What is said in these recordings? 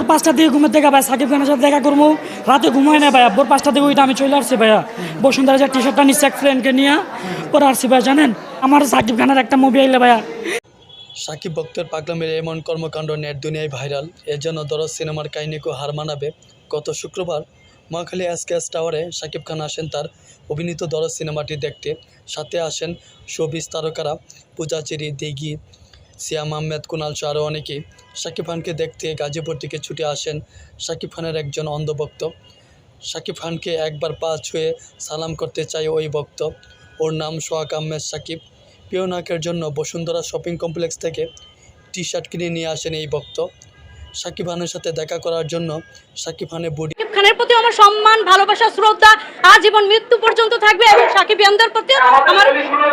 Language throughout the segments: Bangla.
ভোর পাঁচটা দিকে ঘুমের থেকে ভাই, সাকিব খানের সাথে দেখা করব। রাতে ঘুমায় না ভাইয়া, ভোর পাঁচটা দিকে ওইটা আমি চলে আসছি ভাইয়া। বসুন্ধরা যে টি শার্টটা নিচ্ছে এক ফ্রেন্ডকে নিয়ে, পরে আসছি ভাই জানেন? আমার সাকিব খানের একটা মুভি আইলে ভাইয়া। সাকিব ভক্তের পাগলামের এমন কর্মকাণ্ড নেট দুনিয়ায় ভাইরাল, এর জন্য দরজ সিনেমার কাহিনীকেও হার মানাবে। গত শুক্রবার মহাখালী এসকেএস টাওয়ারে সাকিব খান আসেন তার অভিনীত দরজ সিনেমাটি দেখতে। সাথে আসেন শোবিজ তারকারা পূজাচেরি দিঘি সিয়াম আহমেদ, কুনাল সহ আরও অনেকেই সাকিব খানকে দেখতে গাজীপুর থেকে ছুটে আসেন সাকিব খানের একজন অন্ধভক্ত। সাকিব খানকে একবার পা ছুঁয়ে সালাম করতে চায় ওই ভক্ত। ওর নাম সোহাগ আহমেদ সাকিব। প্রিয় নাকের জন্য বসুন্ধরা শপিং কমপ্লেক্স থেকে টি শার্ট কিনে নিয়ে আসেন এই ভক্ত। সাকিব খানের সাথে দেখা করার জন্য সাকিব খানের বডি শাকিব প্রতি আমার সম্মান ভালোবাসা শ্রদ্ধা আজীবন মৃত্যু পর্যন্ত থাকবে এবং সাকিব ইয়ানদের প্রতি আমার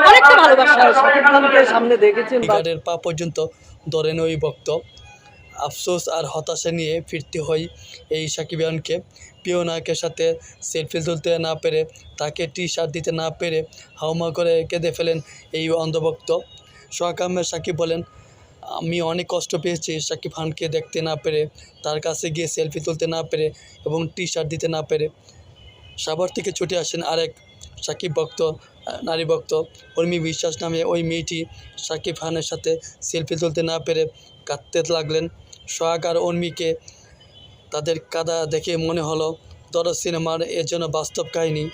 অনেকটা ভালোবাসা সামনে দেখেছেন বা পা পর্যন্ত ধরেন ওই ভক্ত। আফসোস আর হতাশা নিয়ে ফিরতে হয় এই সাকিবিয়ানকে প্রিয় নায়কের সাথে সেলফি তুলতে না পেরে তাকে টি শার্ট দিতে না পেরে হাউমা করে কেঁদে ফেলেন এই অন্ধভক্ত। আহমেদ সাকিব বলেন আমি অনেক কষ্ট পেয়েছি সাকিব খানকে দেখতে না পেরে, তার কাছে গিয়ে সেলফি তুলতে না পেরে এবং টি শার্ট দিতে না পেরে। সাভার থেকে ছুটে আসেন আরেক সাকিব ভক্ত, নারী ভক্ত, উর্মি বিশ্বাস নামে ওই মেয়েটি সাকিব খানের সাথে সেলফি তুলতে না পেরে কাঁদতে লাগলেন। সোহাগ আর উর্মিকে তাদের কাদা দেখে মনে হলো দর সিনেমার এর জন্য বাস্তব কাহিনী।